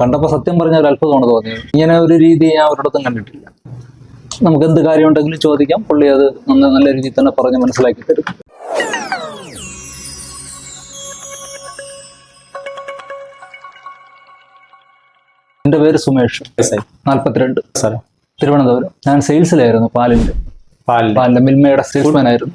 കണ്ടപ്പോൾ സത്യം പറഞ്ഞ ഒരു അത്ഭുതമാണ് തോന്നിയത്. ഇങ്ങനെ ഒരു രീതി ഞാൻ ഒരിടത്തും കണ്ടിട്ടില്ല. നമുക്ക് എന്ത് കാര്യം ഉണ്ടെങ്കിലും ചോദിക്കാം. പുള്ളി അത് നന്ന- നല്ല രീതിയിൽ തന്നെ പറഞ്ഞ് മനസ്സിലാക്കി തരും എന്റെ പേര് സുമേഷ്. നാൽപ്പത്തിരണ്ട് സ്ഥലം തിരുവനന്തപുരം. ഞാൻ സെയിൽസിലായിരുന്നു പാലിന്റെ. പാലിന്റെ. മിൽമയുടെ സെയിൽസ്മാൻ ആയിരുന്നു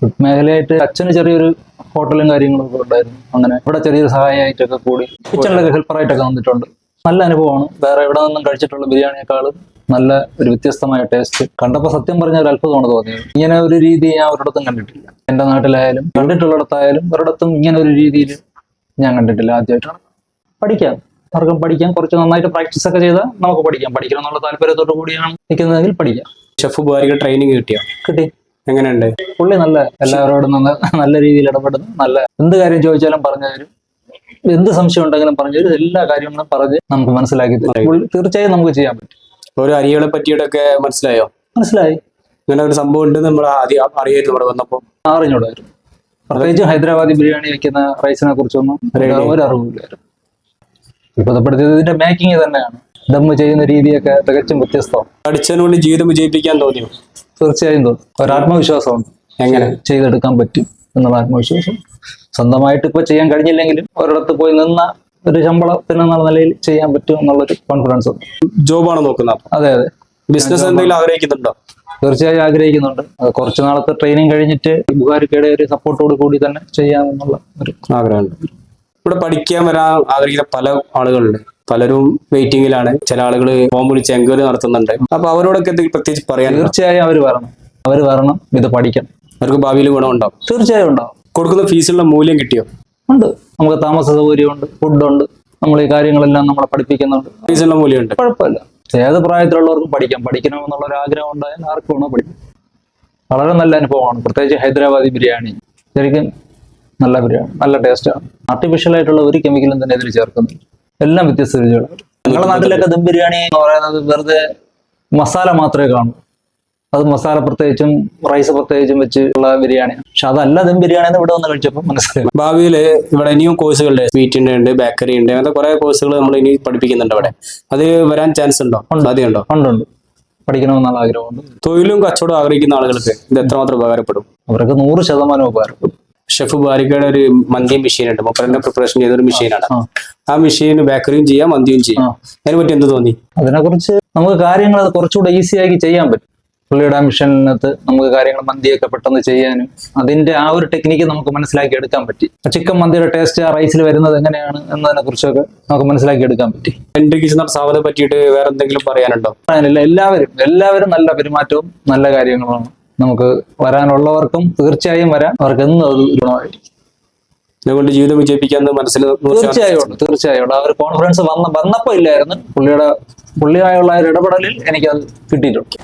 ഫുഡ് മേഖലയായിട്ട് അച്ഛന് ചെറിയൊരു ഹോട്ടലും കാര്യങ്ങളും ഒക്കെ ഉണ്ടായിരുന്നു. അങ്ങനെ ഇവിടെ ചെറിയൊരു സഹായമായിട്ടൊക്കെ കൂടി കിച്ചണിലൊക്കെ ഹെൽപ്പറായിട്ടൊക്കെ വന്നിട്ടുണ്ട്. നല്ല അനുഭവമാണ്. വേറെ എവിടെ നിന്നും കഴിച്ചിട്ടുള്ള ബിരിയാണിയേക്കാളും നല്ല ഒരു വ്യത്യസ്തമായ ടേസ്റ്റ് കണ്ടപ്പോൾ സത്യം പറഞ്ഞാൽ ഒരു അത്ഭുതമാണ് തോന്നിയത്. ഇങ്ങനെ ഒരു രീതി ഞാൻ ഒരിടത്തും കണ്ടിട്ടില്ല. എന്റെ നാട്ടിലായാലും കണ്ടിട്ടുള്ളിടത്തായാലും ഒരിടത്തും ഇങ്ങനെ ഒരു രീതിയിൽ ഞാൻ കണ്ടിട്ടില്ല ആദ്യമായിട്ടാണ്. പഠിക്കാം. ആർക്കും പഠിക്കാം. കുറച്ച് നന്നായിട്ട് പ്രാക്ടീസ് ഒക്കെ ചെയ്താൽ നമുക്ക് പഠിക്കാം. പഠിക്കണം എന്നുള്ള താല്പര്യത്തോടു കൂടിയാണ് നിൽക്കുന്നതെങ്കിൽ പഠിക്കാം. ഷെഫ് ബുഹാരിക്ക് ട്രെയിനിങ് കിട്ടിയോ? കിട്ടി. എങ്ങനെയുണ്ട്? പുള്ളി നല്ല എല്ലാവരോടും നല്ല നല്ല രീതിയിൽ ഇടപെടുന്നു. നല്ല എന്ത് കാര്യം ചോദിച്ചാലും പറഞ്ഞു തരും. എന്ത് സംശയം ഉണ്ടെങ്കിലും പറഞ്ഞു തരും. എല്ലാ കാര്യങ്ങളും പറഞ്ഞ് നമുക്ക് മനസ്സിലാക്കി തരും. തീർച്ചയായും നമുക്ക് ചെയ്യാൻ പറ്റും. ഒരു അരികളെ പറ്റിയിട്ടൊക്കെ മനസ്സിലായോ? മനസ്സിലായി. ഇങ്ങനെ ഒരു സംഭവം ഉണ്ട് നമ്മൾ ആദ്യം അറിയായിരുന്നു ഇവിടെ വന്നപ്പോൾ. അറിഞ്ഞൂടായിരുന്നു പ്രത്യേകിച്ച് ഹൈദരാബാദി ബിരിയാണി വെക്കുന്ന റൈസിനെ കുറിച്ചൊന്നും ഒരു അറിവില്ലായിരുന്നു. ഇപ്പൊ ഇതിന്റെ മേക്കിംഗ് തന്നെയാണ് ദമ്മ് ചെയ്യുന്ന രീതിയൊക്കെ തികച്ചും വ്യത്യസ്തമാണ് പഠിച്ചതിനുള്ളിൽ ജീവിതം വിജയിപ്പിക്കാൻ തോന്നിയോ? തീർച്ചയായും തോന്നും. ഒരു ആത്മവിശ്വാസമുണ്ട് എങ്ങനെ? ചെയ്തെടുക്കാൻ പറ്റും എന്നുള്ള ആത്മവിശ്വാസം. സ്വന്തമായിട്ട് ഇപ്പൊ ചെയ്യാൻ കഴിഞ്ഞില്ലെങ്കിലും ഒരിടത്ത് പോയി നിന്ന ഒരു ശമ്പളത്തിന് എന്നുള്ള നിലയിൽ ചെയ്യാൻ പറ്റും എന്നുള്ളൊരു കോൺഫിഡൻസ് ഉണ്ട്. ജോബാണ് നോക്കുന്നത് അതെ അതെ. ബിസിനസ് എന്തെങ്കിലും ആഗ്രഹിക്കുന്നുണ്ടോ? തീർച്ചയായും ആഗ്രഹിക്കുന്നുണ്ട്. കുറച്ചു നാളത്തെ ട്രെയിനിങ് കഴിഞ്ഞിട്ട് ബുഹാരിക്കയുടെ ഒരു സപ്പോർട്ടോട് കൂടി തന്നെ ചെയ്യാമെന്നുള്ള ഒരു ആഗ്രഹമുണ്ട്. ഇവിടെ പഠിക്കാൻ വരാൻ ആഗ്രഹിക്കുന്ന പല ആളുകളുണ്ട്. പലരും വെയിറ്റിംഗിലാണ് ചില ആളുകൾ ഫോം വിളിച്ച് എൻക്വയറി നടത്തുന്നുണ്ട്. അപ്പൊ അവരോടൊക്കെ എന്തെങ്കിലും പ്രത്യേകിച്ച് പറയാൻ തീർച്ചയായും അവർ വരണം. അവർ വരണം. ഇത് പഠിക്കണം. അവർക്ക് ഭാവിയിൽ ഗുണമുണ്ടാവും. തീർച്ചയായും ഉണ്ടാവും. കൊടുക്കുന്ന ഫീസിലുള്ള മൂല്യം കിട്ടിയോ? ഉണ്ട്. നമുക്ക് താമസ സൗകര്യമുണ്ട്. ഫുഡുണ്ട് നമ്മൾ ഈ കാര്യങ്ങളെല്ലാം നമ്മളെ പഠിപ്പിക്കുന്നുണ്ട്. ഫീസിലുള്ള മൂല്യമുണ്ട് കുഴപ്പമില്ല. ഏത് പ്രായത്തിലുള്ളവർക്കും പഠിക്കാം. പഠിക്കണമെന്നുള്ള ഒരു ആഗ്രഹം ഉണ്ടായാൽ ആർക്കും വേണോ പഠിക്കാം. വളരെ നല്ല അനുഭവമാണ്. പ്രത്യേകിച്ച് ഹൈദരാബാദി ബിരിയാണി. ശരിക്കും നല്ല ബിരിയാണി. നല്ല ടേസ്റ്റാണ് ആർട്ടിഫിഷ്യൽ ആയിട്ടുള്ള ഒരു കെമിക്കലും തന്നെ ഇതിൽ ചേർക്കുന്നില്ല എല്ലാം വ്യത്യസ്ത രുചികളാണ് ഞങ്ങളുടെ നാട്ടിലൊക്കെ ദം ബിരിയാണി എന്ന് പറയുന്നത് വെറുതെ മസാല മാത്രമേ കാണൂ. അത് മസാല പ്രത്യേകിച്ചും റൈസ് പ്രത്യേകിച്ചും വെച്ച് ഉള്ള ബിരിയാണി പക്ഷെ അതല്ല ദം ബിരിയാണി എന്ന് ഇവിടെ വന്ന് കഴിച്ചപ്പോൾ മനസ്സിലായി. ഭാവിയിൽ ഇവിടെ ഇനിയും കോഴ്സുകളുണ്ട് സ്വീറ്റിന്റെ ഉണ്ട് ബേക്കറി ഉണ്ട് അങ്ങനത്തെ കുറെ കോഴ്സുകൾ നമ്മൾ ഇനി പഠിപ്പിക്കുന്നുണ്ട് അവിടെ. അത് വരാൻ ചാൻസ് ഉണ്ടോ? സാധ്യതയുണ്ടോ? ഉണ്ടുണ്ട് പഠിക്കണമെന്നുള്ള ആഗ്രഹമുണ്ട്. തൊഴിലും കച്ചവടം ആഗ്രഹിക്കുന്ന ആളുകൾക്ക് ഇത് എത്രമാത്രം ഉപകാരപ്പെടും? അവർക്ക് നൂറ് ശതമാനം ഉപകാരപ്പെടും. ഷെഫ് ബാരിക്കയുടെ ഒരു മന്തി മെഷീൻ ഉണ്ട്. മൂപ്പരന്റെ പ്രിപ്പറേഷൻ ചെയ്ത ഒരു മെഷീനാണ് ആ. മെഷീന് ബേക്കറിയും ചെയ്യാം മന്തിയും ചെയ്യാം. അതിനെ പറ്റി എന്ത് തോന്നി? അതിനെക്കുറിച്ച് നമുക്ക് കാര്യങ്ങൾ അത് കുറച്ചുകൂടെ ഈസി ആക്കി ചെയ്യാൻ പറ്റും. പുള്ളിയുടെ ആ മിഷനകത്ത് നമുക്ക് കാര്യങ്ങൾ മന്തിയൊക്കെ പെട്ടെന്ന് ചെയ്യാനും അതിന്റെ ആ ഒരു ടെക്നിക്ക് നമുക്ക് മനസ്സിലാക്കി എടുക്കാൻ പറ്റി. ചിക്കൻ മന്തിയുടെ ടേസ്റ്റ് ആ റൈസിൽ വരുന്നത് എങ്ങനെയാണ് എന്നതിനെ കുറിച്ചൊക്കെ നമുക്ക് മനസ്സിലാക്കി എടുക്കാൻ പറ്റി. എന്റെ കിച്ചൺ നട പറ്റിയിട്ട് വേറെ എന്തെങ്കിലും പറയാനുണ്ടോ? അങ്ങനെയല്ല എല്ലാവരും എല്ലാവരും നല്ല പെരുമാറ്റവും നല്ല കാര്യങ്ങളുമാണ്. നമുക്ക് വരാനുള്ളവർക്കും തീർച്ചയായും വരാൻ അവർക്ക് എന്നും അത് ഗുണമായിരിക്കും. ഇതിനെക്കൊണ്ട് ജീവിതം വിജയിപ്പിക്കാന്ന് മനസ്സിൽ തീർച്ചയായും തീർച്ചയായും. ആ ഒരു കോൺഫിഡൻസ് വന്ന വന്നപ്പോ ഇല്ലായിരുന്നു. പുള്ളിയുടെ പുള്ളിയായുള്ള ആ ഒരു ഇടപെടലിൽ എനിക്കത് കിട്ടിയിട്ടുണ്ട്.